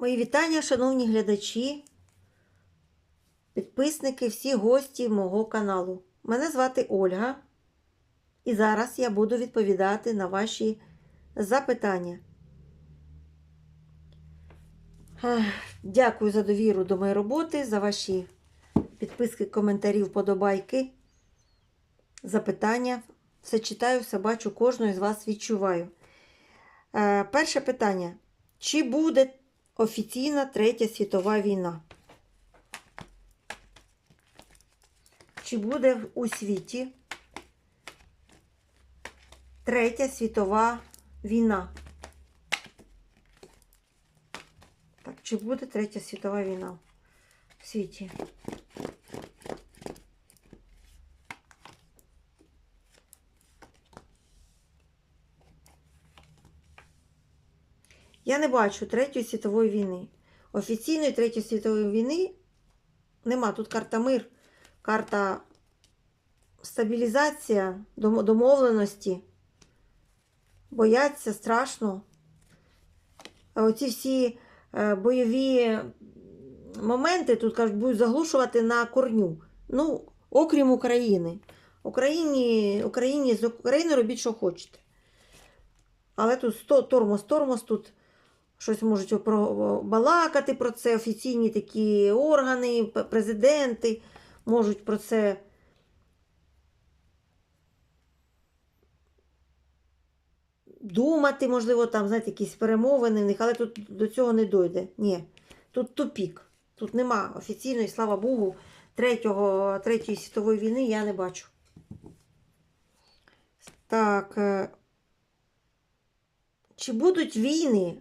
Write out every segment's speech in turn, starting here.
Мої вітання, шановні глядачі, підписники, всі гості мого каналу. Мене звати Ольга, і зараз я буду відповідати на ваші запитання. Дякую за довіру до моєї роботи, за ваші підписки, коментарі, вподобайки, запитання. Все читаю, все бачу, кожного з вас відчуваю. Е, Перше питання. Чи буде офіційна Третя світова війна? Чи буде у світі Третя світова війна? Так, чи буде Третя світова війна в світі? Я не бачу Третьої світової війни. Офіційної Третьої світової війни нема. Тут карта мир, карта стабілізація, домовленості. Бояться страшно. Оці всі е, бойові моменти тут кажуть, будуть заглушувати на корню. Ну, окрім України. Україні, Україні з України робіть, що хочете. Але тут сто- тормоз, тормоз, тут щось можуть балакати про це, офіційні такі органи, президенти можуть про це. Думати, можливо, там, знаєте, якісь перемовини в них, але тут до цього не дойде. Ні. Тут тупік. Тут нема офіційної, слава Богу, третього, Третьої світової війни я не бачу. Так. е, Чи будуть війни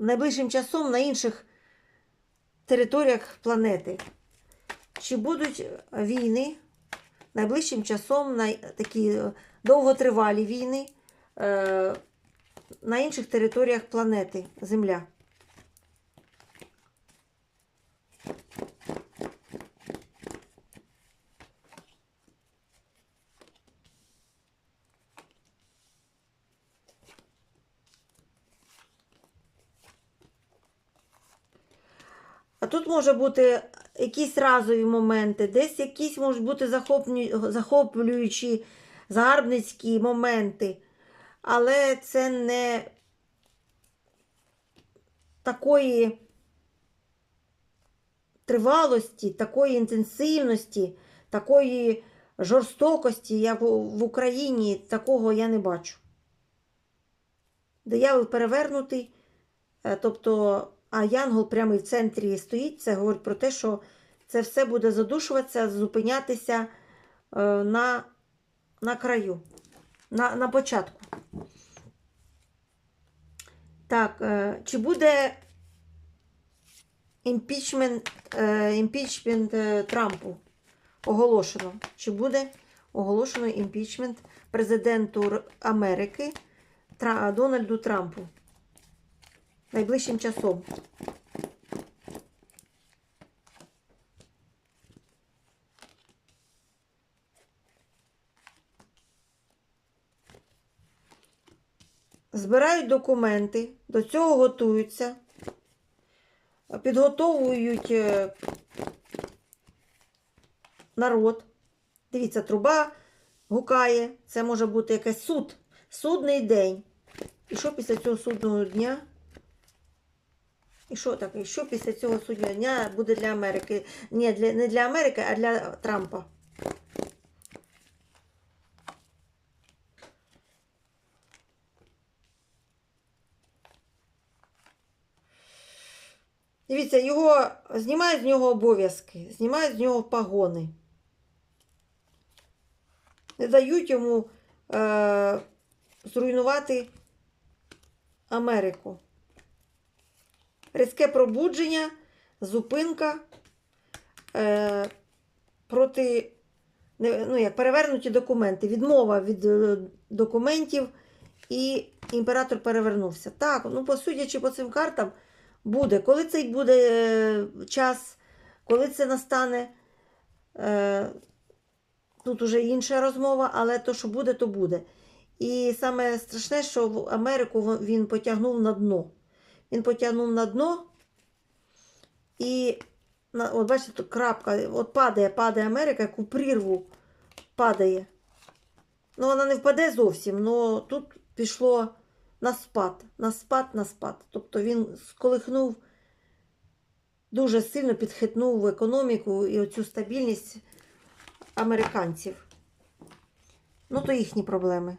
найближчим часом на інших територіях планети? Чи будуть війни найближчим часом на такі е, довготривалі війни е, на інших територіях планети Земля? А тут може бути якісь разові моменти, десь якісь можуть бути захоплюючі загарбницькі моменти. Але це не такої тривалості, такої інтенсивності, такої жорстокості, як в Україні, такого я не бачу. Диявол перевернутий, е, тобто, а Янгол прямо в центрі стоїть, це говорить про те, що це все буде задушуватися, зупинятися е, на, на краю, на, на початку. Так, е, чи буде імпічмент, е, імпічмент Трампу оголошено? Чи буде оголошено імпічмент президенту Америки Дональду Трампу найближчим часом? Збирають документи, до цього готуються, підготовують е, народ. Дивіться, труба гукає, це може бути якийсь суд, судний день. І що після цього судного дня? І що таке? І що після цього судного дня буде для Америки? Ні, для, не для Америки, а для Трампа. Дивіться, його знімають з нього обов'язки, знімають з нього погони. Не дають йому е, зруйнувати Америку. Різке пробудження, зупинка е, проти, ну, як перевернуті документи, відмова від е, документів, і імператор перевернувся. Так, ну, по судячи по цим картам, буде. Коли цей буде е, час, коли це настане, е, тут уже інша розмова, але то, що буде, то буде. І саме страшне, що в Америку він потягнув на дно. Він потягнув на дно. І от бачите, тут крапка, от падає, падає Америка, як у прірву падає. Ну, вона не впаде зовсім, але тут пішло на спад, на спад, на спад. Тобто він сколихнув, дуже сильно підхитнув економіку і оцю стабільність американців. Ну, то їхні проблеми.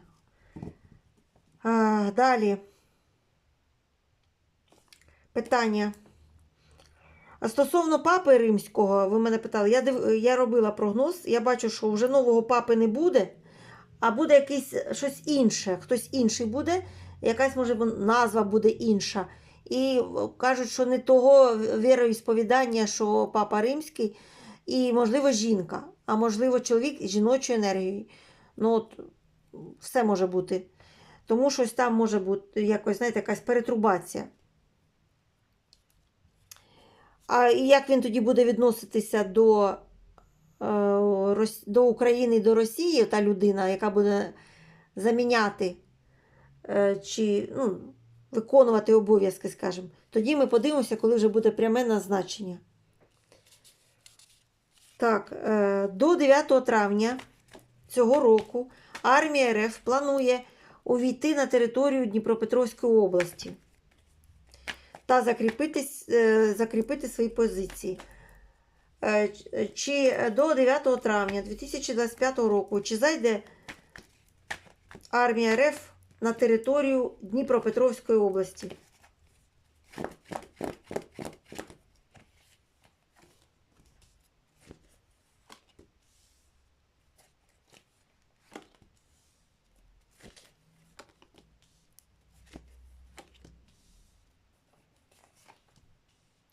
А, далі. Питання. А стосовно папи римського, ви мене питали, я, див... я робила прогноз, я бачу, що вже нового папи не буде, а буде якийсь щось інше, хтось інший буде, якась, може, назва буде інша. І кажуть, що не того віроісповідання, що папа римський, і, можливо, жінка, а можливо, чоловік з жіночою енергією. Ну, от, все може бути. Тому щось там може бути якось, знаєте, якась перетрубація. А як він тоді буде відноситися до, е, до України і до Росії, та людина, яка буде заміняти е, чи ну, виконувати обов'язки, скажімо, тоді ми подивимося, коли вже буде пряме назначення. Так, е, до 9 травня цього року армія РФ планує увійти на територію Дніпропетровської області та закріпити, е, закріпити свої позиції. Е, Чи до 9 травня 2025 року чи зайде армія РФ на територію Дніпропетровської області?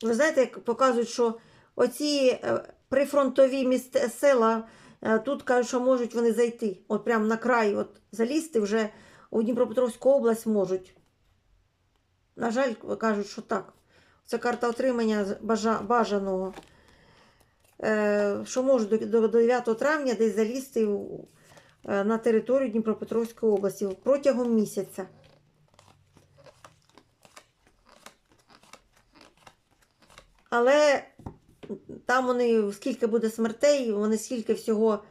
Ви знаєте, як показують, що оці е, прифронтові міст... села, е, тут кажуть, що можуть вони зайти. От прямо на край от залізти вже у Дніпропетровську область можуть. На жаль, кажуть, що так. Це карта отримання бажаного. Е, що можуть до, до, до 9 травня десь залізти на територію Дніпропетровської області протягом місяця. Але там вони скільки буде смертей, вони скільки всього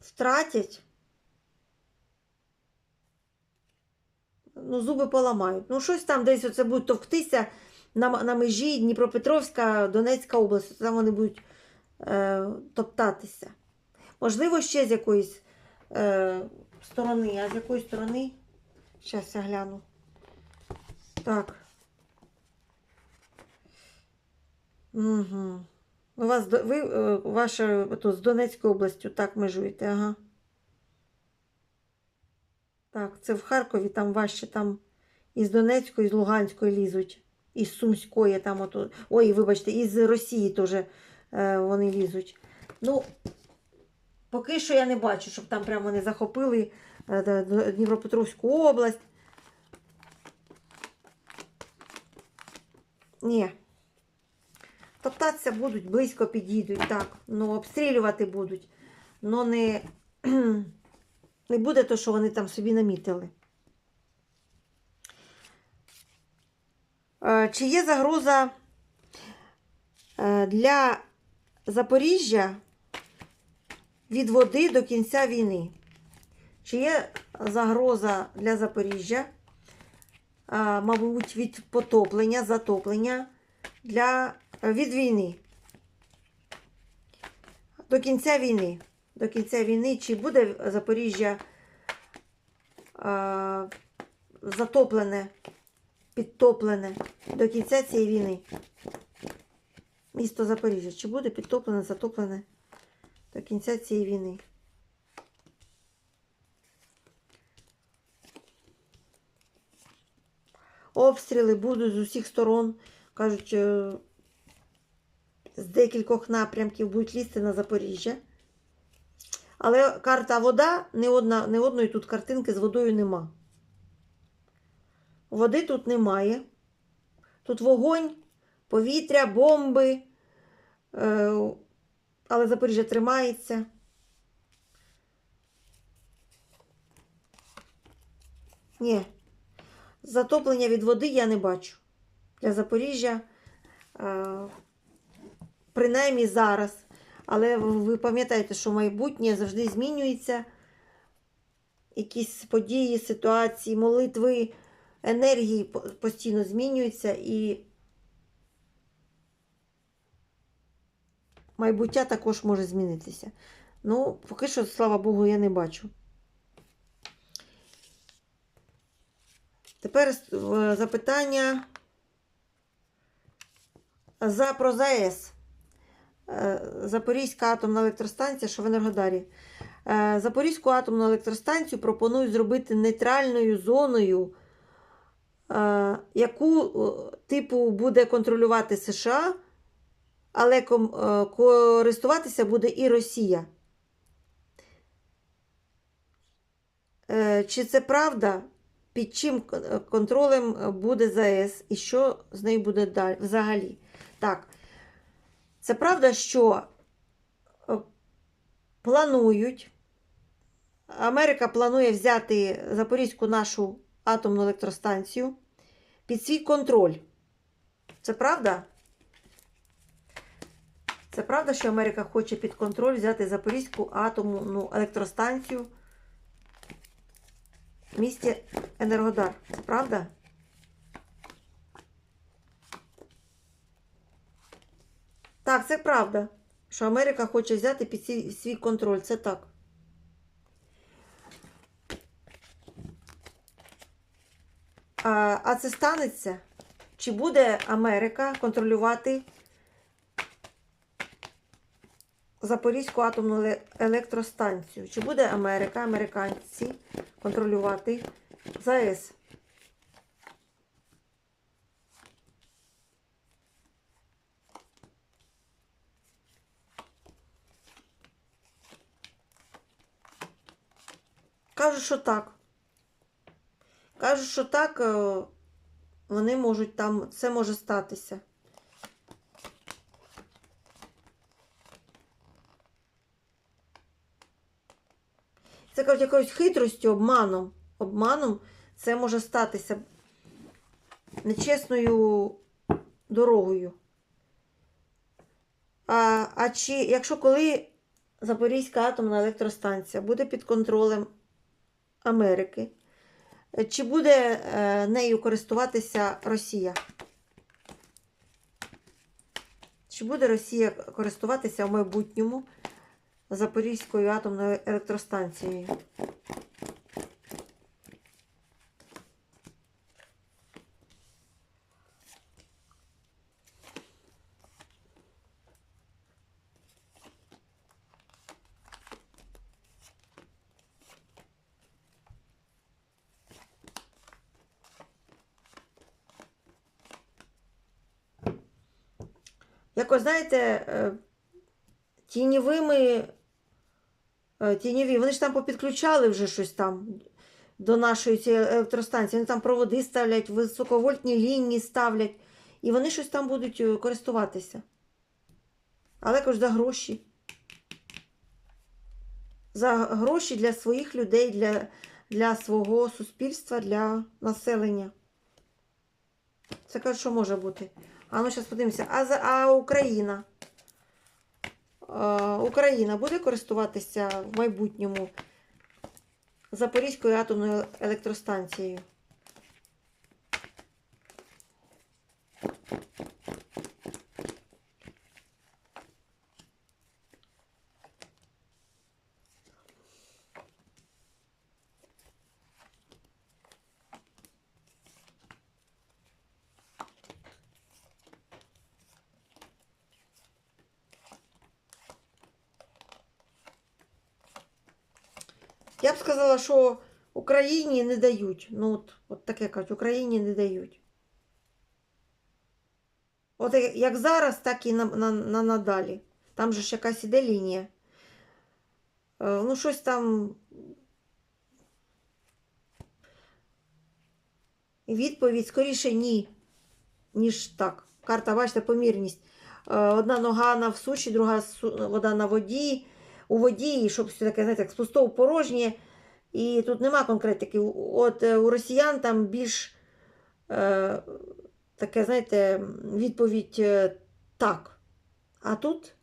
втратять. Ну, зуби поламають. Ну, щось там десь оце будуть товктися на, на межі Дніпропетровська, Донецька область. Там вони будуть е, топтатися. Можливо, ще з якоїсь е, сторони, а з якої сторони? Зараз я гляну. Так. Угу. У вас ви е, ваша тут з Донецькою областю так межуєте, ага. Так, це в Харкові, там важче, там із Донецької, з Луганської лізуть, із Сумської, там ото. Ой, вибачте, із Росії теж е, вони лізуть. Ну, поки що я не бачу, щоб там прямо вони захопили е, Дніпропетровську область. Ні. Топтатися будуть, близько підійдуть, так. Ну, обстрілювати будуть. Ну, не, не буде то, що вони там собі намітили. Е, Чи є загроза е, для Запоріжжя від води до кінця війни? Чи є загроза для Запоріжжя, е, мабуть, від потоплення, затоплення для, від війни? До кінця війни. До кінця війни, чи буде Запоріжжя е, затоплене, підтоплене до кінця цієї війни? Місто Запоріжжя, чи буде підтоплене, затоплене до кінця цієї війни? Обстріли будуть з усіх сторон. Кажуть, е, з декількох напрямків будуть лізти на Запоріжжя. Але карта вода, не, одна, не одної тут картинки з водою нема. Води тут немає. Тут вогонь, повітря, бомби. Е, але Запоріжжя тримається. Ні. Затоплення від води я не бачу. Для Запоріжжя, е, принаймні зараз. Але ви пам'ятаєте, що майбутнє завжди змінюється. Якісь події, ситуації, молитви, енергії постійно змінюються і майбуття також може змінитися. Ну, поки що, слава Богу, я не бачу. Тепер е, запитання за про ЗАЕС. Е, Запорізька атомна електростанція, що в Енергодарі. Е, Запорізьку атомну електростанцію пропонують зробити нейтральною зоною, е, яку типу буде контролювати США, але користуватися буде і Росія. Чи це правда? Під чим контролем буде ЗАЕС і що з нею буде далі взагалі? Так, це правда, що е, планують, Америка планує взяти Запорізьку нашу атомну електростанцію під свій контроль. Це правда? Це правда, що Америка хоче під контроль взяти Запорізьку атомну електростанцію в місті Енергодар. Це правда? Так, це правда, що Америка хоче взяти під свій, контроль. Це так. А, а це станеться? Чи буде Америка контролювати Запорізьку атомну електростанцію? Чи буде Америка, американці контролювати ЗАЕС? Кажуть, що так. Кажуть, що так, е, вони можуть там, це може статися. Це кажуть, якоюсь хитростю, обманом. Обманом це може статися нечесною дорогою. А, а чи, якщо коли Запорізька атомна електростанція буде під контролем Америки, е, чи буде е, нею користуватися Росія? Чи буде Росія користуватися в майбутньому Запорізькою атомною електростанцією? Якось, знаєте, е, тіньовими, е, тіньові, вони ж там попідключали вже щось там до нашої цієї електростанції. Вони там проводи ставлять, високовольтні лінії ставлять, і вони щось там будуть е, користуватися. Але якось за гроші. За гроші для своїх людей, для, для свого суспільства, для населення. Це кажуть, що може бути. А ну зараз подивимося. А, за, а Україна? А, Україна буде користуватися в майбутньому Запорізькою атомною електростанцією? Я б сказала, що Україні не дають. Ну, от, от таке кажуть, Україні не дають. От як- зараз, так і на, на, на надалі. Там же ж якась іде лінія. Е, Ну, щось там. Відповідь скоріше ні, ніж так. Карта, бачите, помірність. Е, Одна нога на всуші, друга вода на воді. У воді, і щоб все таке, знаєте, як з пустого порожнє. І тут нема конкретики. От е, у росіян там більш е, таке, знаєте, відповідь е, так. А тут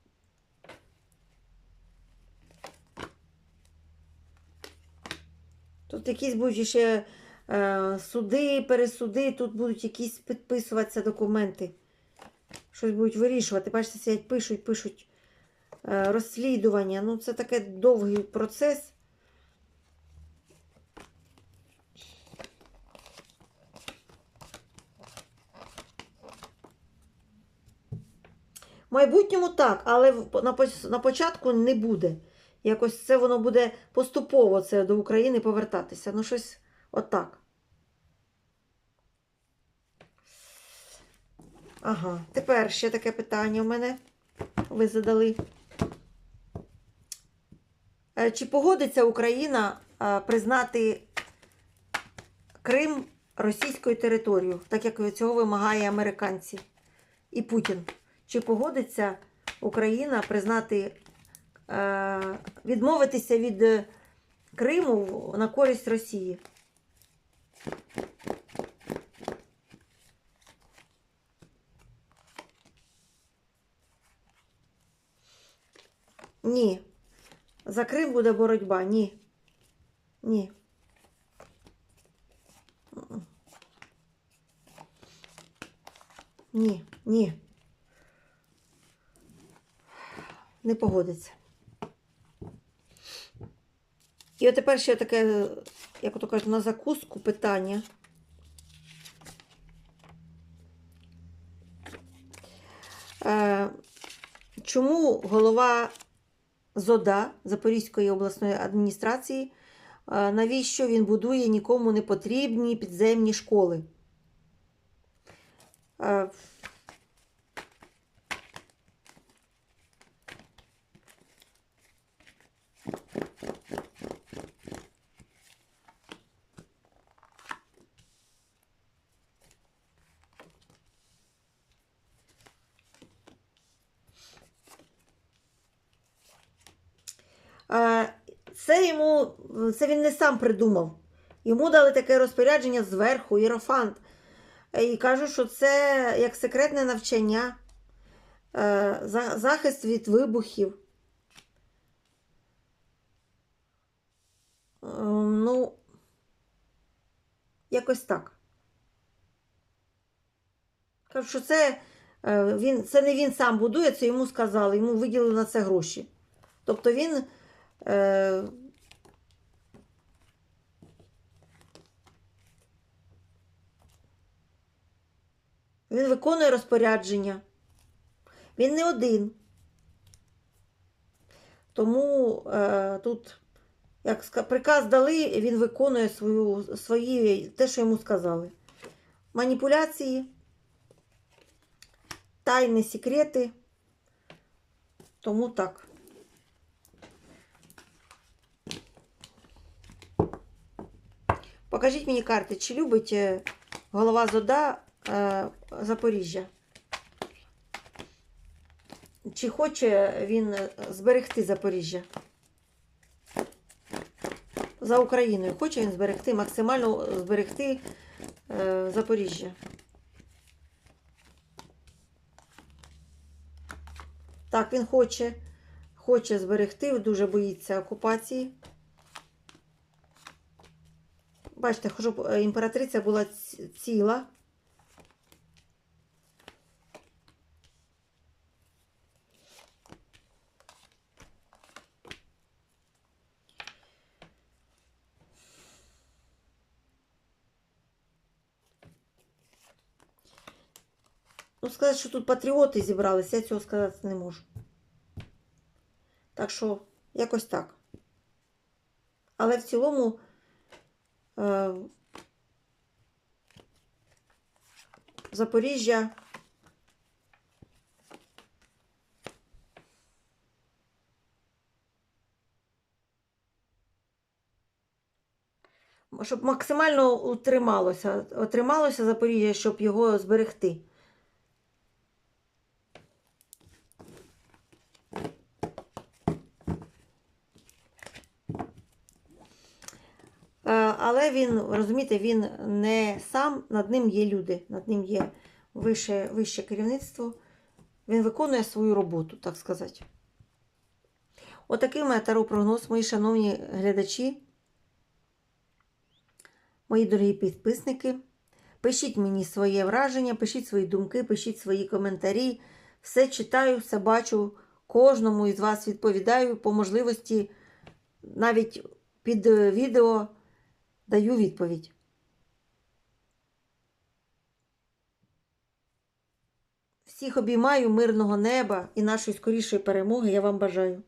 Тут якісь будуть ще е, суди, пересуди, тут будуть якісь підписуватися документи. Щось будуть вирішувати. Бачите, сидять, пишуть, пишуть розслідування. Ну, це такий довгий процес. В майбутньому так, але на, початку не буде. Якось це воно буде поступово це до України повертатися. Ну, щось отак. Ага, тепер ще таке питання в мене ви задали. Е, Чи погодиться Україна е, признати Крим російською територією, так як цього вимагає американці і Путін? Чи погодиться Україна признати, е, відмовитися від Криму на користь Росії? Ні. За Крим буде боротьба. Ні. Ні. Ні, ні. Не погодиться. І от тепер ще таке, як ото кажуть, на закуску питання. Е, чому голова ЗОДА Запорізької обласної адміністрації, е, навіщо він будує нікому не потрібні підземні школи? Е, Е, Це йому, це він не сам придумав. Йому дали таке розпорядження зверху, Єрофант. Е, І кажуть, що це як секретне навчання, е, захист від вибухів. Е, Ну, якось так. Кажуть, що це, е, він, це не він сам будує, це йому сказали, йому виділили на це гроші. Тобто він. Е, Він виконує розпорядження. Він не один. Тому е, тут, як приказ дали, він виконує свою, свої, те, що йому сказали. Маніпуляції, тайні секрети. Тому так. Покажіть мені карти, чи любить е, голова ЗОДА е, Запоріжжя? Чи хоче він е, зберегти Запоріжжя? За Україною. Хоче він зберегти, максимально зберегти е, Запоріжжя? Так, він хоче, хоче зберегти, дуже боїться окупації. Бачите, щоб е, імператриця була ціла. Ну, сказати, що тут патріоти зібралися, я цього сказати не можу. Так що, якось так. Але в цілому. Е, Запоріжжя. Щоб максимально утрималося, отрималося Запоріжжя, щоб його зберегти. Але він, розумієте, він не сам, над ним є люди, над ним є вище, вище керівництво. Він виконує свою роботу, так сказати. Отакий у мене таро прогноз, мої шановні глядачі, мої дорогі підписники. Пишіть мені своє враження, пишіть свої думки, пишіть свої коментарі. Все читаю, все бачу. Кожному із вас відповідаю по можливості, навіть під е, відео даю відповідь. Всіх обіймаю мирного неба і нашої скорішої перемоги я вам бажаю.